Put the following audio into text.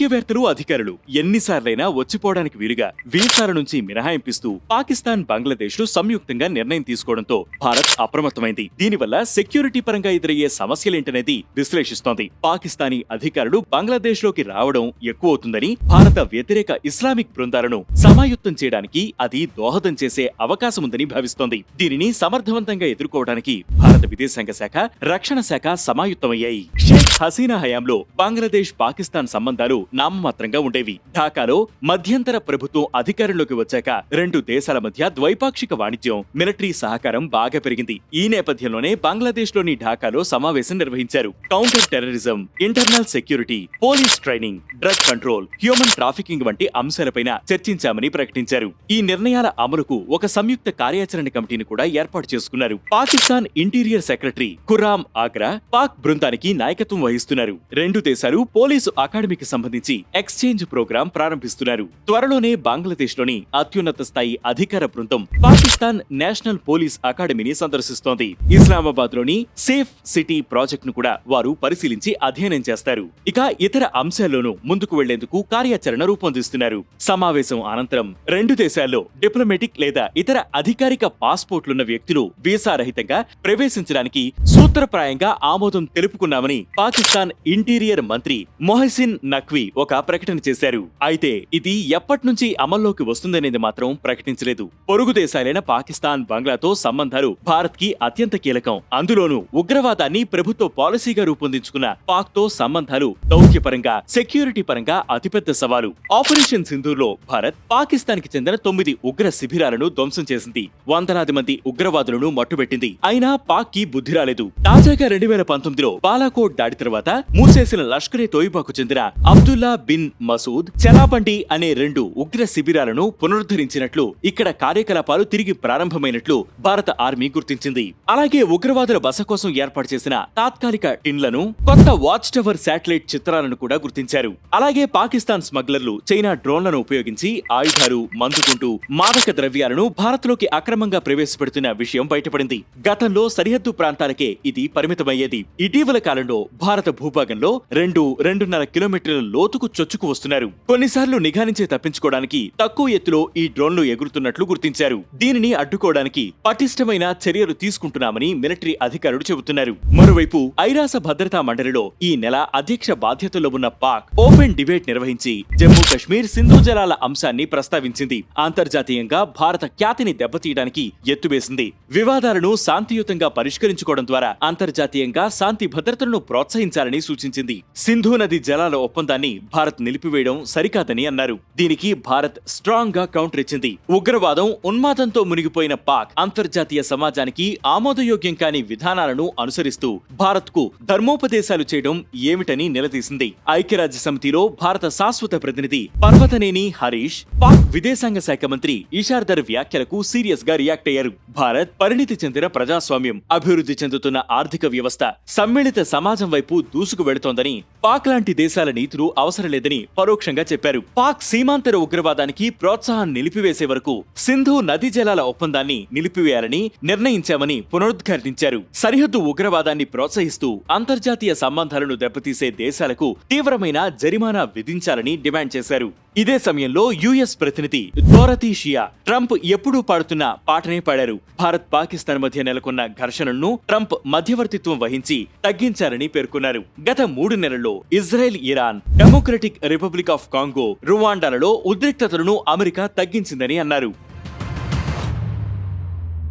దౌత్యవేత్తలు అధికారులు ఎన్నిసార్లైనా వచ్చిపోవడానికి వీలుగా వీసాల నుంచి మినహాయింపిస్తూ పాకిస్తాన్ బంగ్లాదేశ్లు సంయుక్తంగా నిర్ణయం తీసుకోవడంతో భారత్ అప్రమత్తమైంది. దీనివల్ల సెక్యూరిటీ పరంగా ఎదురయ్యే సమస్యలేంటనేది విశ్లేషిస్తోంది. పాకిస్తానీ అధికారులు బంగ్లాదేశ్లోకి రావడం ఎక్కువవుతుందని భారత వ్యతిరేక ఇస్లామిక్ బృందాలను సమాయుత్తం చేయడానికి అది దోహదం చేసే అవకాశం ఉందని భావిస్తోంది. దీనిని సమర్థవంతంగా ఎదుర్కోవడానికి భారత విదేశాంగ శాఖ రక్షణ శాఖ సమాయుత్తమయ్యాయి హసీనా హయాంలో బంగ్లాదేశ్ పాకిస్తాన్ సంబంధాలు నామమాత్రంగా ఉండేవి. ఢాకాలో మధ్యంతర ప్రభుత్వం అధికారంలోకి వచ్చాక రెండు దేశాల మధ్య ద్వైపాక్షిక వాణిజ్యం మిలిటరీ సహకారం బాగా పెరిగింది. ఈ నేపథ్యంలోనే బంగ్లాదేశ్లోని ఢాకాలో సమావేశం నిర్వహించారు. Counter terrorism internal security police training drug control human trafficking వంటి అంశాలపైన చర్చించామని ప్రకటించారు. ఈ నిర్ణయాల అమలుకు ఒక సంయుక్త కార్యాచరణ కమిటీని కూడా ఏర్పాటు చేసుకున్నారు. పాకిస్తాన్ ఇంటీరియర్ సెక్రటరీ ఖురామ్ ఆగ్రా పాక్ బృందానికి నాయకత్వం వహిస్తున్నారు రెండు దేశాలు పోలీసు అకాడమీకి సంబంధించి ఎక్స్చేంజ్ ప్రోగ్రాం ప్రారంభిస్తున్నారు. త్వరలోనే బంగ్లాదేశ్లోని అత్యున్నత స్థాయి అధికార బృందం పాకిస్తాన్ నేషనల్ పోలీస్ అకాడమీని సందర్శిస్తోంది. ఇస్లామాబాద్లోని సేఫ్ సిటీ ప్రాజెక్ట్ను కూడా వారు పరిశీలించి అధ్యయనం చేస్తారు. ఇక ఇతర అంశాల్లోనూ ముందుకు వెళ్ళేందుకు కార్యాచరణ రూపొందిస్తున్నారు. సమావేశం అనంతరం రెండు దేశాల్లో డిప్లొమాటిక్ లేదా ఇతర అధికారిక పాస్పోర్ట్లున్న వ్యక్తులు వీసా రహితంగా ప్రవేశించడానికి సూత్రప్రాయంగా ఆమోదం తెలుపుకున్నామని పాకిస్తాన్ పాకిస్తాన్ ఇంటీరియర్ మంత్రి మొహసిన్ నఖ్వీ ఒక ప్రకటన చేశారు. అయితే ఇది ఎప్పటి నుంచి అమల్లోకి వస్తుందనేది మాత్రం ప్రకటించలేదు. పొరుగు దేశాలైన పాకిస్తాన్ బంగ్లాతో సంబంధాలు భారత్కి అత్యంత కీలకం. అందులోనూ ఉగ్రవాదాన్ని ప్రభుత్వ పాలసీగా రూపొందించుకున్న పాక్తో సంబంధాలు దౌత్యపరంగా సెక్యూరిటీ పరంగా అతిపెద్ద సవాలు. ఆపరేషన్ సింధూర్లో భారత్ పాకిస్తాన్కి చెందిన తొమ్మిది ఉగ్ర శిబిరాలను ధ్వంసం చేసింది. వందలాది మంది ఉగ్రవాదులను మట్టుబెట్టింది. అయినా పాక్కి బుద్ధి రాలేదు. తాజాగా రెండు వేల పంతొమ్మిదిలో బాలాకోట్ దాడి తరువాత మూసేసిన లష్కరే తోయిబాకు చెందిన అబ్దుల్లా బిన్ మసూద్ చలాబండి అనే రెండు ఉగ్ర శిబిరాలను పునరుద్ధరించినట్లు ఇక్కడ కార్యకలాపాలు తిరిగి ప్రారంభమైనట్లు భారత ఆర్మీ గుర్తించింది. అలాగే ఉగ్రవాదుల బస కోసం ఏర్పాటు చేసిన తాత్కాలిక టిన్లను కొత్త వాచ్ టవర్ శాటిలైట్ చిత్రాలను కూడా గుర్తించారు. అలాగే పాకిస్తాన్ స్మగ్లర్లు చైనా డ్రోన్లను ఉపయోగించి ఆయుధాలు మందుకుంటూ మాదక ద్రవ్యాలను భారత్లోకి అక్రమంగా ప్రవేశపెడుతున్న విషయం బయటపడింది. గతంలో సరిహద్దు ప్రాంతాలకే ఇది పరిమితమయ్యేది. ఇటీవల కాలంలో భారత భూభాగంలో రెండు రెండున్నర కిలోమీటర్ల లోతుకు చొచ్చుకు వస్తున్నారు. కొన్నిసార్లు నిఘా నుంచే తప్పించుకోవడానికి తక్కువ ఎత్తులో ఈ డ్రోన్లు ఎగురుతున్నట్లు గుర్తించారు. దీనిని అడ్డుకోవడానికి పటిష్టమైన చర్యలు తీసుకుంటున్నామని మిలిటరీ అధికారులు చెబుతున్నారు. మరోవైపు ఐరాస భద్రతా మండలిలో ఈ నెల అధ్యక్ష బాధ్యతల్లో ఉన్న పాక్ ఓపెన్ డిబేట్ నిర్వహించి జమ్మూ కశ్మీర్ సింధు జలాల అంశాన్ని ప్రస్తావించింది. అంతర్జాతీయంగా భారత ఖ్యాతిని దెబ్బతీయడానికి ఎత్తువేసింది. వివాదాలను శాంతియుతంగా పరిష్కరించుకోవడం ద్వారా అంతర్జాతీయంగా శాంతి భద్రతలను ప్రోత్సహించాలని సూచించింది. సింధు నది జలాల ఒప్పందాన్ని భారత్ నిలిపివేయడం సరికాదని అన్నారు. దీనికి భారత్ స్ట్రాంగ్గా కౌంటర్ ఇచ్చింది. ఉగ్రవాదం ఉన్మాదంతో మునిగిపోయిన పాక్ అంతర్జాతీయ సమాజానికి ఆమోదయోగ్యం కాని విధానాలను అనుసరిస్తూ భారత్కు ధర్మోపదేశాలు చేయడం ఏమిటని నిలదీసింది. ఐక్యరాజ్య సమితిలో భారత శాశ్వత ప్రతినిధి పర్వతనేని హరీష్ పాక్ విదేశాంగ శాఖ మంత్రి ఇషార్దర్ వ్యాఖ్యలకు సీరియస్గా రియాక్ట్ అయ్యారు. భారత్ పరిణితి చెందిన ప్రజాస్వామ్యం అభివృద్ధి చెందుతున్న ఆర్థిక వ్యవస్థ సమ్మిళిత సమాజం వైపు దూసుకు వెళుతోందని పాక్ లాంటి దేశాల నీతులు అవసరం లేదని పరోక్షంగా చెప్పారు. పాక్ సీమాంతర ఉగ్రవాదానికి ప్రోత్సాహం నిలిపివేసే వరకు సింధు నదీ జలాల ఒప్పందాన్ని నిలిపివేయాలని నిర్ణయించామని పునరుద్ఘాటించారు సరిహద్దు ఉగ్రవాదాన్ని ప్రోత్సహిస్తూ అంతర్జాతీయ సంబంధాలను దెబ్బతీసే దేశాలకు తీవ్రమైన జరిమానా విధించాలని డిమాండ్ చేశారు. ఇదే సమయంలో యుఎస్ ప్రతినిధి డోరతీ షియా ట్రంప్ ఎప్పుడూ పాడుతున్న పాటనే పాడారు. భారత్ పాకిస్తాన్ మధ్య నెలకొన్న ఘర్షణలను ట్రంప్ మధ్యవర్తిత్వం వహించి తగ్గించారని పేర్కొన్నారు. గత మూడు నెలల్లో Israel Iran Democratic Republic of Congo రువాండాలలో ఉద్రిక్తతలను అమెరికా తగ్గించిందని అన్నారు.